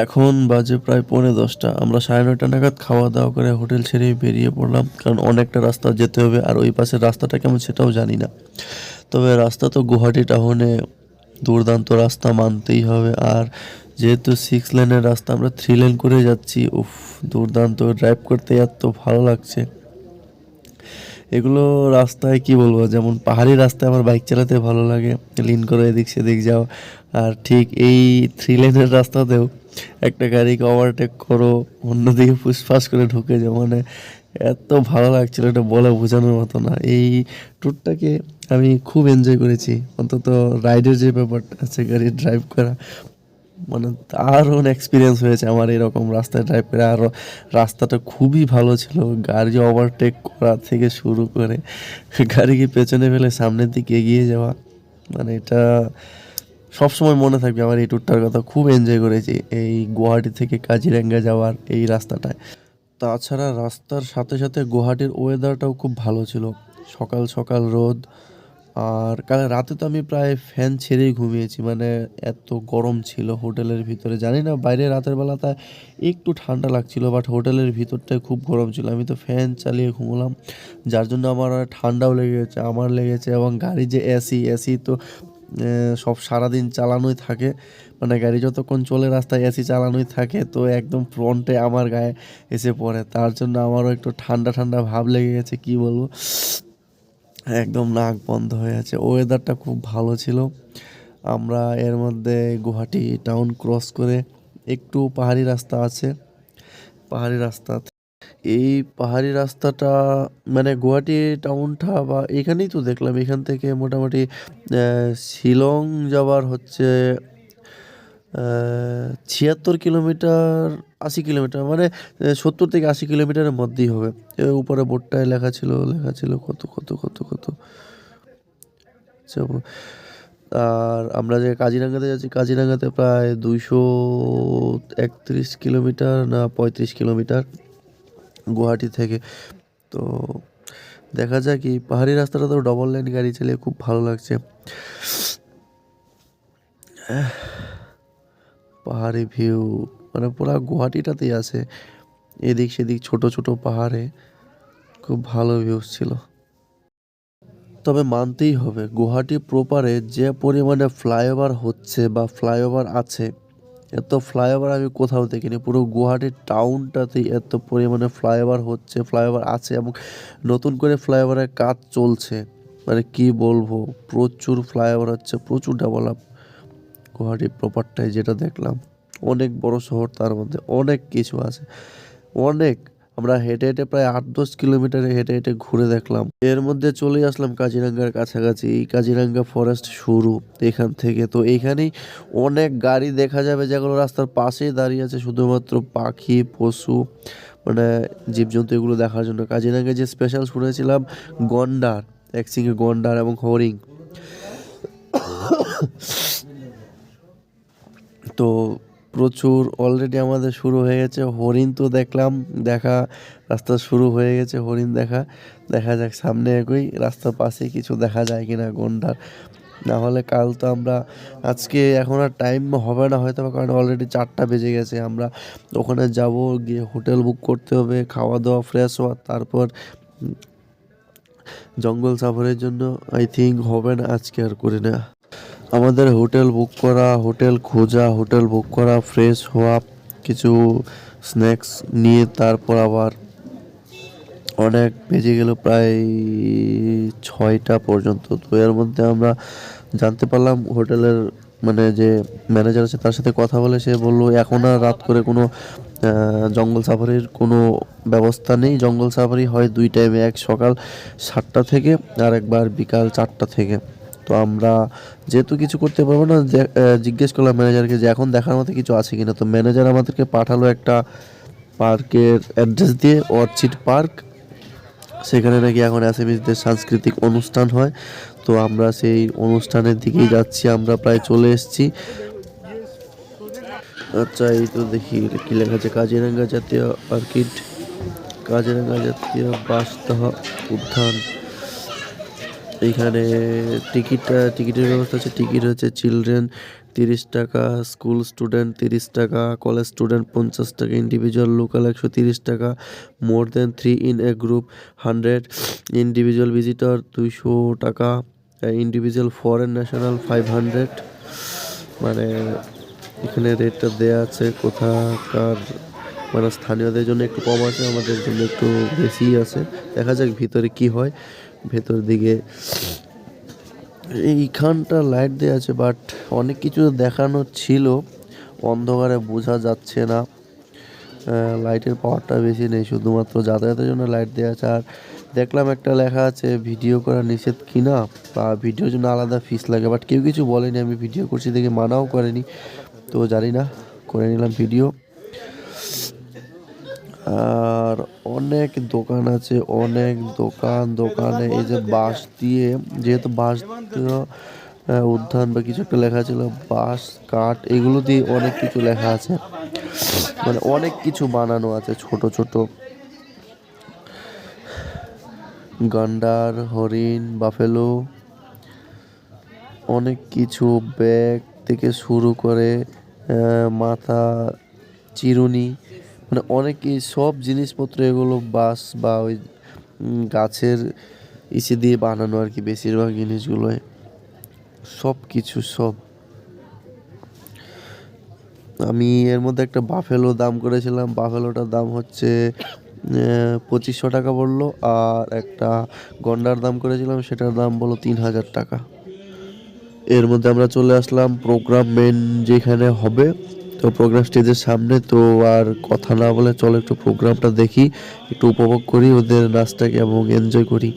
এখন বাজে প্রায় পৌনে দশটা। আমরা সাড়ে নয়টা নাগাদ খাওয়া দাওয়া করে হোটেল ছেড়ে বেরিয়ে পড়লাম, কারণ অনেকটা রাস্তা যেতে হবে আর ওই পাশের রাস্তাটা কেমন সেটাও জানি না। তবে রাস্তা তো গুয়াহাটি টাউনে দুর্দান্ত রাস্তা মানতেই হবে আর যেহেতু সিক্স লেনের রাস্তা আমরা থ্রি লেন করে যাচ্ছি, উফ, দুর্দান্ত। ড্রাইভ করতে এত ভালো লাগছে। এগুলো রাস্তায় কি বলব, যেমন পাহাড়ি রাস্তায় আমার বাইক চালাতে ভালো লাগে। লিন করে এদিক সেদিক যাও। আর ঠিক এই থ্রি লেনের রাস্তাতেও একটা গাড়িকে ওভারটেক করো, অন্যদিকে ফুসফাস করে ঢুকে যাও। মানে এত ভালো লাগছিল, এটা বলে বোঝানোর মতো না। এই ট্যুরটাকে আমি খুব এনজয় করেছি। অন্তত রাইডের যে ব্যাপারটা আছে গাড়ি ড্রাইভ করা মানে দারুণ এক্সপিরিয়েন্স হয়েছে আমার এরকম রাস্তায় ড্রাইভ করে। আরও রাস্তাটা খুবই ভালো ছিল। গাড়ি ওভারটেক করা থেকে শুরু করে গাড়িকে পেছনে ফেলে সামনের দিকে এগিয়ে যাওয়া। মানে এটা সবসময় মনে থাকবে আমার এই ট্যুরটার কথা। খুব এনজয় করেছি এই গুয়াহাটি থেকে কাজিরাঙ্গা যাওয়ার এই রাস্তাটায়। তাছাড়া রাস্তার সাথে সাথে গুয়াহাটির ওয়েদারটাও খুব ভালো ছিল। সকাল সকাল রোদ আর কাল রাতে তো আমি প্রায় ফ্যান ছেড়েই ঘুমিয়েছি মানে এত গরম ছিল হোটেলের ভিতরে। জানি না বাইরে রাতের বেলাতে একটু ঠান্ডা লাগছিল বাট হোটেলের ভিতরটায় খুব গরম ছিল। আমি তো ফ্যান চালিয়ে ঘুমলাম, যার জন্য আমার ঠান্ডাও লেগেছে, আমার লেগেছে এবং গাড়ি যে এসি এসি তো সব সারাদিন চালানোই থাকে। মানে গাড়ি যতক্ষণ চলে রাস্তায় এসি চালানোই থাকে, তো একদম ফ্রন্টে আমার গায়ে এসে পড়ে। তার জন্য আমারও একটু ঠান্ডা ঠান্ডা ভাব লেগে গেছে, কি বলব? একদম নাক বন্ধ হয়ে আছে। ওয়েদারটা খুব ভালো ছিল। আমরা এর মধ্যে গুয়াহাটি টাউন ক্রস করে একটু পাহাড়ি রাস্তা আছে। পাহাড়ি রাস্তা এই পাহাড়ি রাস্তাটা মানে গুয়াহাটি টাউনটা বা এখানেই তো দেখলাম। এখান থেকে মোটামুটি শিলং যাওয়ার হচ্ছে ছিয়াত্তর কিলোমিটার, আশি কিলোমিটার মানে সত্তর থেকে আশি কিলোমিটারের মধ্যেই হবে। উপরে বোর্ডটায় লেখা ছিল লেখা ছিল কত কত কত কত। আর আমরা যে কাজিরাঙ্গাতে যাচ্ছি, কাজিরাঙ্গাতে প্রায় দুইশো একত্রিশ কিলোমিটার না পঁয়ত্রিশ কিলোমিটার গুয়াহাটি থেকে। তো দেখা যাক কি পাহাড়ি রাস্তাটা তো ডবল লাইন গাড়ি চালিয়ে খুব ভালো লাগছে। পাহাড়ি ভিউ মানে পুরা গুয়াহাটিটাতেই আছে। এদিক সেদিক ছোট ছোট পাহাড়ে খুব ভালো ভিউজ ছিল। তবে মানতেই হবে, গুয়াহাটি প্রপারে যে পরিমাণে ফ্লাইওভার হচ্ছে বা ফ্লাইওভার আছে, এত ফ্লাইওভার আমি কোথাও দেখিনি। পুরো গুয়াহাটি টাউনটাতেই এত পরিমাণে ফ্লাইওভার হচ্ছে ফ্লাইওভার আছে এবং নতুন করে ফ্লাইওভারের কাজ চলছে। মানে কি বলব, প্রচুর ফ্লাইওভার হচ্ছে, প্রচুর ডেভেলপ গুয়াহাটি প্রপারটাই যেটা দেখলাম, অনেক বড় শহর, তার মধ্যে অনেক কিছু আছে। অনেক, আমরা হেঁটে হেঁটে প্রায় আট দশ কিলোমিটারে হেঁটে হেঁটে ঘুরে দেখলাম। এর মধ্যে চলে আসলাম কাজিরাঙ্গার কাছাকাছি, এই কাজিরাঙ্গা ফরেস্ট শুরু এখান থেকে। তো এখানেই অনেক গাড়ি দেখা যাবে যেগুলো রাস্তার পাশেই দাঁড়িয়ে আছে, শুধুমাত্র পাখি, পশু মানে জীবজন্তু, এগুলো দেখার জন্য। কাজিরাঙ্গায় যে স্পেশাল শুনেছিলাম, গন্ডার একসিঙ্গে গন্ডার এবং হরিণ। তো প্রচুর অলরেডি আমাদের শুরু হয়ে গেছে। হরিণ তো দেখলাম, দেখা, রাস্তা শুরু হয়ে গেছে, হরিণ দেখা। দেখা যাক সামনে এগোই রাস্তার পাশে কিছু দেখা যায় কিনা গন্ডার না হলে কাল তো আমরা, আজকে এখন আর টাইম হবে না হয়তো, কারণ অলরেডি চারটা বেজে গেছে। আমরা ওখানে যাব, গিয়ে হোটেল বুক করতে হবে খাওয়া দাওয়া ফ্রেশ হওয়া তারপর জঙ্গল সাফারির জন্য আই থিঙ্ক হবে না, আজকে আর করি না। আমাদের হোটেল বুক করা, হোটেল খোঁজা, হোটেল বুক করা, ফ্রেশ হওয়া, কিছু স্ন্যাক্স নিয়ে তারপর আবার অনেক বেজে গেল প্রায় ছয়টা পর্যন্ত। তো এর মধ্যে আমরা জানতে পারলাম হোটেলের মানে যে ম্যানেজার আছে তার সাথে কথা বলে সে বলল, এখন আর রাত করে কোনো জঙ্গল সাফারির কোনো ব্যবস্থা নেই। জঙ্গল সাফারি হয় দুই টাইমে এক সকাল সাতটা থেকে আর একবার বিকাল চারটা থেকে। তো আমরা যেহেতু কিছু করতে পারব না জিজ্ঞেস করলাম ম্যানেজারকে যে এখন দেখার মতো কিছু আছে কিনা। তো ম্যানেজার আমাদেরকে পাঠালো একটা পার্কের অ্যাড্রেস দিয়ে অর্চিড পার্ক। সেখানে নাকি এখন অ্যাসামিজদের সাংস্কৃতিক অনুষ্ঠান হয়। তো আমরা সেই অনুষ্ঠানের দিকেই যাচ্ছি, আমরা প্রায় চলে এসেছি। আচ্ছা এই তো দেখি কি লেখা আছে, কাজিরাঙ্গা জাতীয় অর্কিড, কাজিরাঙ্গা জাতীয় বাসদাহ উদ্যান। এইখানে টিকিটটা টিকিটের ব্যবস্থা আছে টিকিট হচ্ছে চিলড্রেন তিরিশ টাকা, স্কুল স্টুডেন্ট তিরিশ টাকা, কলেজ স্টুডেন্ট পঞ্চাশ টাকা, ইন্ডিভিজুয়াল লোকাল একশো তিরিশ টাকা, more than three in a group hundred, individual visitor দুইশো টাকা individual foreign national five hundred. মানে এখানে রেটটা দেয়া আছে কোথাকার মানে স্থানীয়দের জন্য একটু কম আছে, আমাদের জন্য একটু বেশি আছে। দেখা যাক ভিতরে কি হয়, ভেতর দিকে। এইখানটা লাইট দেওয়া আছে বাট অনেক কিছু দেখানো ছিল, অন্ধকারে বোঝা যাচ্ছে না। লাইটের পাওয়ারটা বেশি নেই, শুধুমাত্র যাতায়াতের জন্য লাইট দেওয়া আছে। আর দেখলাম একটা লেখা আছে ভিডিও করা নিষেধ কিনা? বা ভিডিওর জন্য আলাদা ফিস লাগে বাট কেউ কিছু বলেনি, আমি ভিডিও করছি দেখে মানাও করেনি। তো জানি না, করে নিলাম ভিডিও আর অনেক দোকান আছে, অনেক দোকান, দোকানে এই যে বাঁশ দিয়ে, যেহেতু বাঁশ উদ্যান বা কিছু একটা লেখা ছিল, বাঁশ, কাঠ, এগুলো দিয়ে অনেক কিছু লেখা আছে। মানে অনেক কিছু বানানো আছে, ছোট ছোট। গান্ডার, হরিণ, বাফেলো, অনেক কিছু ব্যাগ থেকে শুরু করে মাথা, চিরুনি মানে অনেক সব জিনিসপত্র এগুলো বাঁশ বা ওই গাছের ইসে দিয়ে বানানো আর কি বেশিরভাগ জিনিসগুলোই। সব কিছু সব। আমি এর মধ্যে একটা বাফেলো দাম করেছিলাম। বাফেলোটার দাম হচ্ছে পঁচিশশো টাকা পড়ল। আর একটা গন্ডার দাম করেছিলাম, সেটার দাম বলো তিন হাজার টাকা। এর মধ্যে আমরা চলে আসলাম প্রোগ্রাম মেন যেখানে হবে। তো প্রোগ্রাম স্টেজের সামনে, তো আর কথা না বলে চলো একটু প্রোগ্রামটা দেখি, একটু উপভোগ করি, ওদের নাচটাকে এবং এনজয় করি।